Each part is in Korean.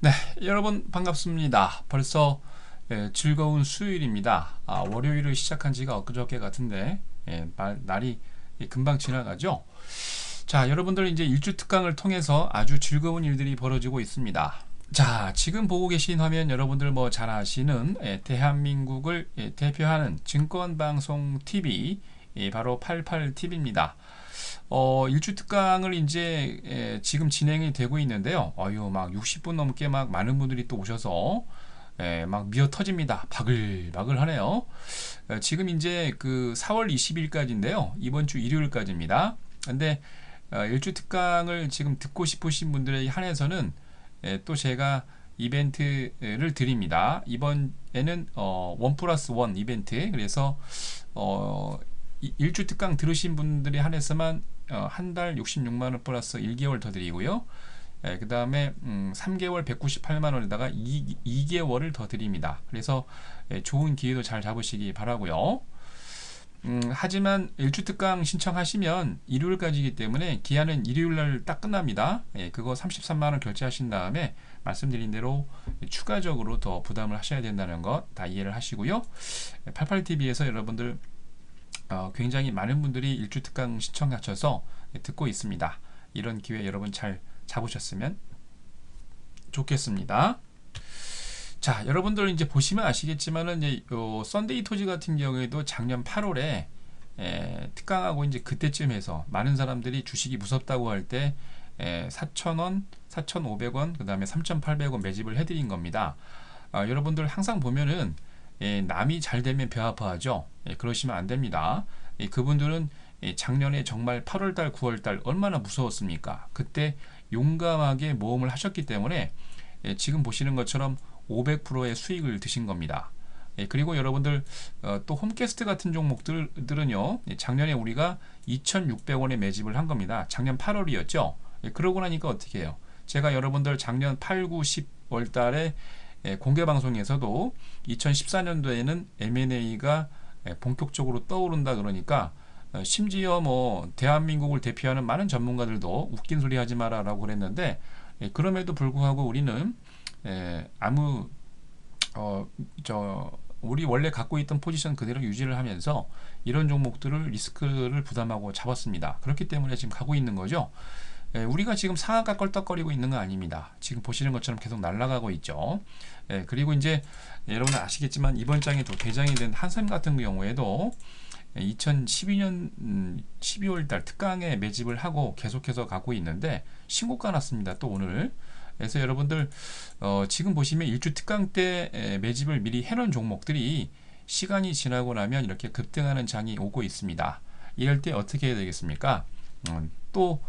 네, 여러분 반갑습니다. 벌써 예, 즐거운 수요일입니다. 아, 월요일을 시작한 지가 엊그저께 같은데 예, 말, 날이 금방 지나가죠. 자, 여러분들 이제 일주 특강을 통해서 아주 즐거운 일들이 벌어지고 있습니다. 자, 지금 보고 계신 화면 여러분들 뭐 잘 아시는 예, 대한민국을 예, 대표하는 증권방송 TV 예, 바로 88TV입니다. 어, 일주 특강을 이제 에, 지금 진행이 되고 있는데요. 어유 막 60분 넘게 막 많은 분들이 또 오셔서 에, 막 미어 터집니다. 바글바글 하네요. 에, 지금 이제 그 4월 20일까지인데요. 이번 주 일요일까지입니다. 근데 어, 일주 특강을 지금 듣고 싶으신 분들에 한해서는 에, 또 제가 이벤트를 드립니다. 이번에는 어, 원 플러스 원 이벤트. 그래서 어, 일주 특강 들으신 분들이 한해서만 어, 한달 66만 원 플러스 1개월 더 드리고요. 예, 그 다음에 음, 3개월 198만 원에다가 2, 2개월을 더 드립니다. 그래서 예, 좋은 기회도 잘 잡으시기 바라고요. 음, 하지만 일주 특강 신청하시면 일요일까지이기 때문에 기한은 일요일날 딱 끝납니다. 예, 그거 33만 원 결제하신 다음에 말씀드린 대로 추가적으로 더 부담을 하셔야 된다는 것 다 이해를 하시고요. 88TV에서 여러분들 어, 굉장히 많은 분들이 일주 특강 신청하셔서 듣고 있습니다. 이런 기회 여러분 잘 잡으셨으면 좋겠습니다. 자, 여러분들 이제 보시면 아시겠지만은 이제 요 썬데이 토지 같은 경우에도 작년 8월에 에, 특강하고 이제 그때쯤 해서 많은 사람들이 주식이 무섭다고 할 때 4,000원, 4,500원, 그 다음에 3,800원 매집을 해드린 겁니다. 아, 여러분들 항상 보면은 예, 남이 잘 되면 배 아파하죠. 예, 그러시면 안 됩니다. 예, 그분들은 예, 작년에 정말 8월달, 9월달 얼마나 무서웠습니까? 그때 용감하게 모험을 하셨기 때문에 예, 지금 보시는 것처럼 500%의 수익을 드신 겁니다. 예, 그리고 여러분들 어, 또 홈캐스트 같은 종목들은요 예, 작년에 우리가 2,600원에 매집을 한 겁니다. 작년 8월이었죠. 예, 그러고 나니까 어떻게 해요? 제가 여러분들 작년 8, 9, 10월 달에 예, 공개 방송에서도 2014년도에는 M&A가 예, 본격적으로 떠오른다 그러니까 어, 심지어 뭐 대한민국을 대표하는 많은 전문가들도 웃긴 소리 하지 마라라고 그랬는데 예, 그럼에도 불구하고 우리는 아무 어 저 우리 원래 갖고 있던 포지션 그대로 유지를 하면서 이런 종목들을 리스크를 부담하고 잡았습니다. 그렇기 때문에 지금 가고 있는 거죠. 예, 우리가 지금 상한가 껄떡거리고 있는 거 아닙니다. 지금 보시는 것처럼 계속 날아가고 있죠. 예, 그리고 이제 여러분 아시겠지만 이번 장에 또 대장이 된 한샘 같은 경우에도 2012년 12월 달 특강에 매집을 하고 계속해서 가고 있는데 신고가 났습니다. 또 오늘. 그래서 여러분들 어, 지금 보시면 일주 특강 때 매집을 미리 해놓은 종목들이 시간이 지나고 나면 이렇게 급등하는 장이 오고 있습니다. 이럴 때 어떻게 해야 되겠습니까? 음, 또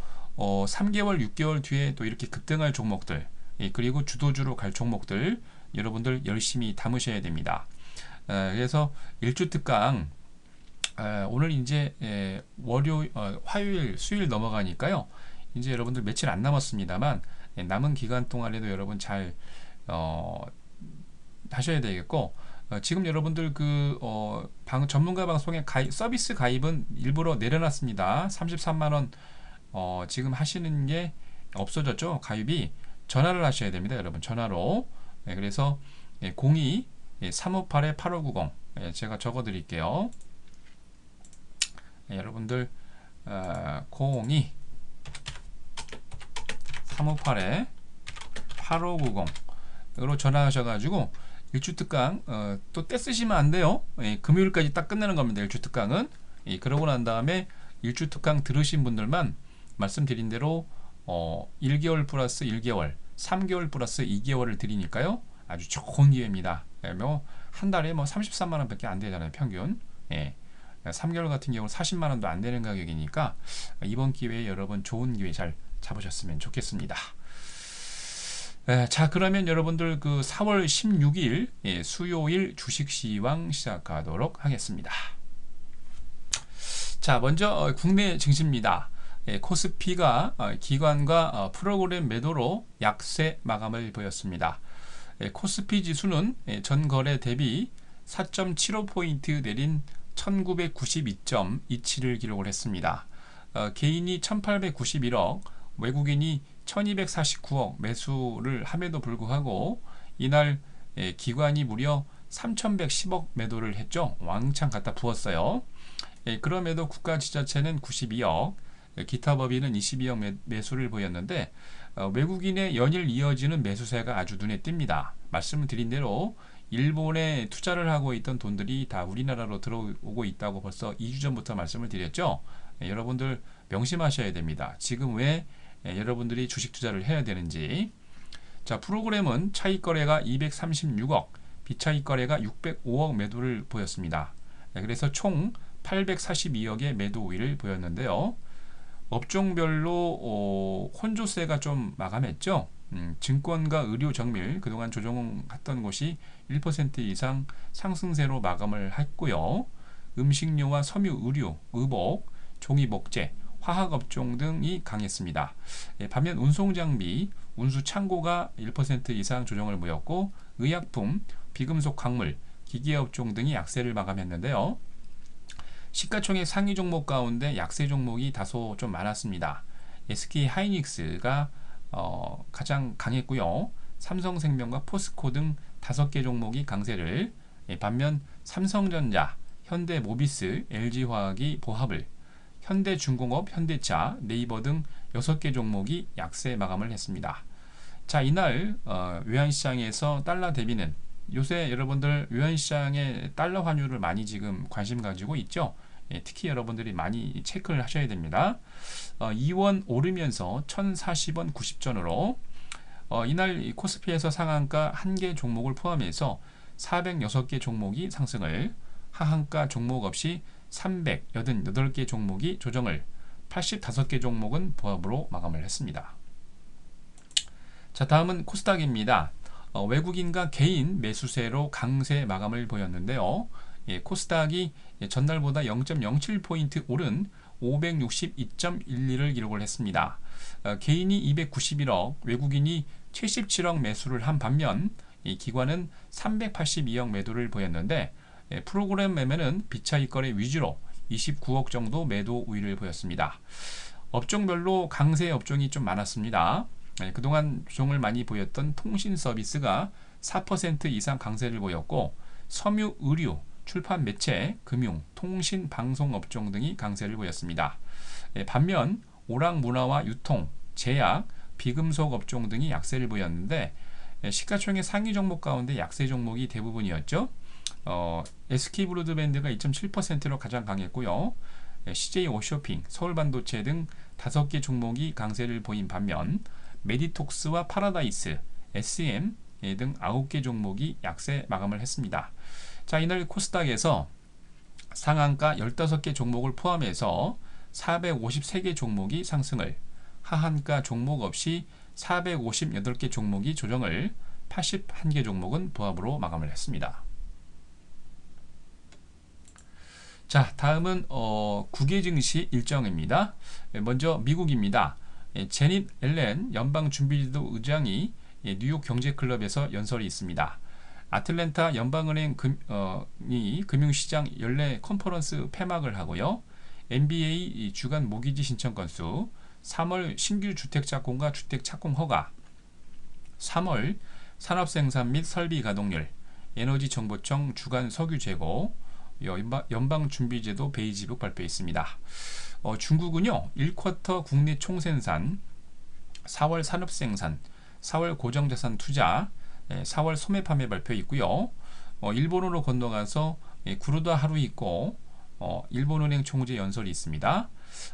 어, 3개월, 6개월 뒤에 또 이렇게 급등할 종목들 예, 그리고 주도주로 갈 종목들 여러분들 열심히 담으셔야 됩니다. 에, 그래서 일주 특강 에, 오늘 이제 에, 월요 어, 화요일 수요일 넘어가니까요. 이제 여러분들 며칠 안 남았습니다만 예, 남은 기간 동안에도 여러분 잘 어, 하셔야 되겠고 어, 지금 여러분들 그 어, 방, 전문가 방송의 가입, 서비스 가입은 일부러 내려놨습니다. 33만 원 어, 지금 하시는 게 없어졌죠. 가입이 전화를 하셔야 됩니다. 여러분 전화로 네, 그래서 예, 02 예, 358-8590 예, 제가 적어 드릴게요. 예, 여러분들 어, 02 358-8590으로 전화하셔가지고 일주 특강 어, 또 떼 쓰시면 안 돼요. 예, 금요일까지 딱 끝내는 겁니다. 일주 특강은 예, 그러고 난 다음에 일주 특강 들으신 분들만 말씀드린 대로 어, 1개월 플러스 1개월, 3개월 플러스 2개월을 드리니까요. 아주 좋은 기회입니다. 예, 뭐한 달에 뭐 33만 원밖에 안 되잖아요, 평균. 예. 3개월 같은 경우 40만 원도 안 되는 가격이니까 이번 기회에 여러분 좋은 기회 잘 잡으셨으면 좋겠습니다. 예, 자 그러면 여러분들 그 4월 16일 예, 수요일 주식시황 시작하도록 하겠습니다. 자 먼저 어, 국내 증시입니다. 예, 코스피가 어, 기관과 어, 프로그램 매도로 약세 마감을 보였습니다. 예, 코스피 지수는 예, 전 거래 대비 4.75포인트 내린 1992.27을 기록을 했습니다. 개인이 1891억, 외국인이 1249억 매수를 함에도 불구하고 이날 예, 기관이 무려 3110억 매도를 했죠. 왕창 갖다 부었어요. 예, 그럼에도 국가 지자체는 92억, 예, 기타 법인은 22억 매, 수를 보였는데 어, 외국인의 연일 이어지는 매수세가 아주 눈에 띕니다. 말씀을 드린 대로 일본에 투자를 하고 있던 돈들이 다 우리나라로 들어오고 있다고 벌써 2주 전부터 말씀을 드렸죠. 예, 여러분들 명심하셔야 됩니다. 지금 왜 예, 여러분들이 주식 투자를 해야 되는지. 자, 프로그램은 차익 거래가 236억, 비차익 거래가 605억 매도를 보였습니다. 예, 그래서 총 842억의 매도 우위를 보였는데요. 업종별로 어, 혼조세가 좀 마감했죠. 음, 증권과 의료 정밀 그동안 조정했던 곳이 1% 이상 상승세로 마감을 했고요. 음식료와 섬유 의류, 의복, 종이 목재, 화학 업종 등이 강했습니다. 예, 반면 운송 장비, 운수 창고가 1% 이상 조정을 보였고 의약품, 비금속 광물, 기계 업종 등이 약세를 마감했는데요. 시가총액 상위 종목 가운데 약세 종목이 다소 좀 많았습니다. SK 하이닉스가 어, 가장 강했고요. 삼성생명과 포스코 등 다섯 개 종목이 강세를 예, 반면 삼성전자, 현대모비스, LG화학이 보합을 현대중공업, 현대차, 네이버 등 여섯 개 종목이 약세 마감을 했습니다. 자 이날 어, 외환시장에서 달러 대비는 요새 여러분들 외환시장에 달러 환율을 많이 지금 관심 가지고 있죠. 예, 특히 여러분들이 많이 체크를 하셔야 됩니다. 어, 2원 오르면서 1040원 90전으로 어, 이날 코스피에서 상한가 한 개 종목을 포함해서 406개 종목이 상승을 하한가 종목 없이 388개 종목이 조정을 85개 종목은 보합으로 마감을 했습니다. 자 다음은 코스닥입니다. 어, 외국인과 개인 매수세로 강세 마감을 보였는데요. 예, 코스닥이 전날보다 0.07포인트 오른 562.12를 기록을 했습니다. 어, 개인이 291억, 외국인이 77억 매수를 한 반면 기관은 382억 매도를 보였는데 예, 프로그램 매매는 비차익 거래 위주로 29억 정도 매도 우위를 보였습니다. 업종별로 강세 업종이 좀 많았습니다. 예, 그동안 종을 많이 보였던 통신 서비스가 4% 이상 강세를 보였고 섬유, 의류, 출판 매체, 금융, 통신, 방송 업종 등이 강세를 보였습니다. 예, 반면 오락 문화와 유통, 제약, 비금속 업종 등이 약세를 보였는데 시가총액 상위 종목 가운데 약세 종목이 대부분이었죠. 어, SK 브로드밴드가 2.7%로 가장 강했고요. CJ 오쇼핑, 서울반도체 등 다섯 개 종목이 강세를 보인 반면 메디톡스와 파라다이스, SM 등 아홉 개 종목이 약세 마감을 했습니다. 자, 이날 코스닥에서 상한가 15개 종목을 포함해서 453개 종목이 상승을, 하한가 종목 없이 458개 종목이 조정을, 81개 종목은 부합으로 마감을 했습니다. 자, 다음은 어, 국외 증시 일정입니다. 예, 먼저 미국입니다. 예, 제닛 앨렌 연방준비제도 의장이 예, 뉴욕 경제클럽에서 연설이 있습니다. 아틀랜타 연방은행 금, 어, 금융시장 연례 컨퍼런스 폐막을 하고요. NBA 주간 모기지 신청 건수, 3월 신규 주택 착공과 주택 착공 허가, 3월 산업 생산 및 설비 가동률, 에너지 정보청 주간 석유 재고, 연방준비제도 베이지북 발표했습니다. 어, 중국은요 1쿼터 국내 총생산 4월 산업생산 4월 고정자산 투자 4월 소매 판매 발표 있고요. 어, 일본으로 건너가서 예, 구르다 하루 있고 어, 일본은행 총재 연설이 있습니다.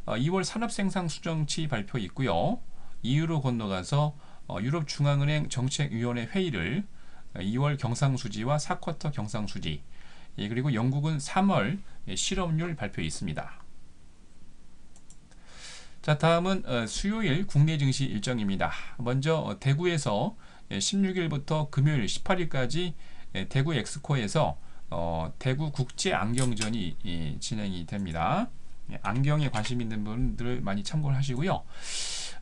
2월 산업생산 수정치 발표 있고요. EU로 건너가서 유럽 중앙은행 정책위원회 회의를 2월 경상수지와 4쿼터 경상수지 예, 그리고 영국은 3월 예, 실업률 발표 있습니다. 자 다음은 어, 수요일 국내 증시 일정입니다. 먼저 어, 대구에서 16일부터 예, 금요일 18일까지 예, 대구 엑스코에서 어, 대구 국제 안경전이 예, 진행이 됩니다. 예, 안경에 관심 있는 분들 많이 참고를 하시고요.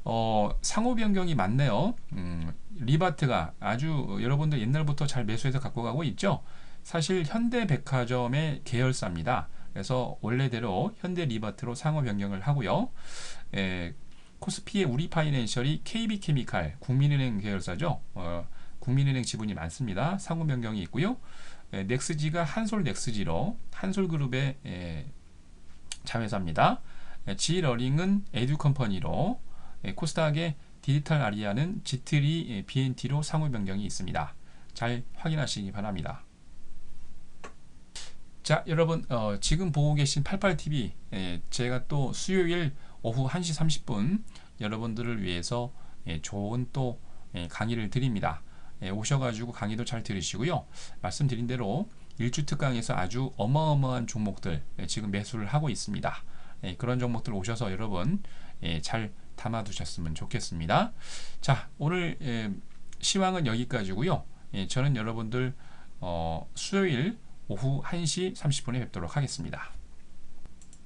어, 상호 변경이 많네요. 음, 리바트가 아주 여러분들 옛날부터 잘 매수해서 갖고 가고 있죠. 사실 현대백화점의 계열사입니다. 그래서 원래대로 현대 리바트로 상호 변경을 하고요. 에, 코스피의 우리 파이낸셜이 KB케미칼 국민은행 계열사죠. 어, 국민은행 지분이 많습니다. 상호 변경이 있고요. 에, 넥스지가 한솔 넥스지로 한솔그룹의 에, 자회사입니다. 에, 지러링은 에듀컴퍼니로 에, 코스닥의 디지털 아리아는 지트리 에, BNT로 상호 변경이 있습니다. 잘 확인하시기 바랍니다. 자 여러분 어, 지금 보고 계신 88TV 예, 제가 또 수요일 오후 1시 30분 여러분들을 위해서 예, 좋은 또 예, 강의를 드립니다. 예, 오셔가지고 강의도 잘 들으시고요. 말씀드린 대로 일주 특강에서 아주 어마어마한 종목들 예, 지금 매수를 하고 있습니다. 예, 그런 종목들 오셔서 여러분 예, 잘 담아두셨으면 좋겠습니다. 자 오늘 예, 시황은 여기까지고요. 예, 저는 여러분들 어, 수요일 오후 1시 30분에 뵙도록 하겠습니다.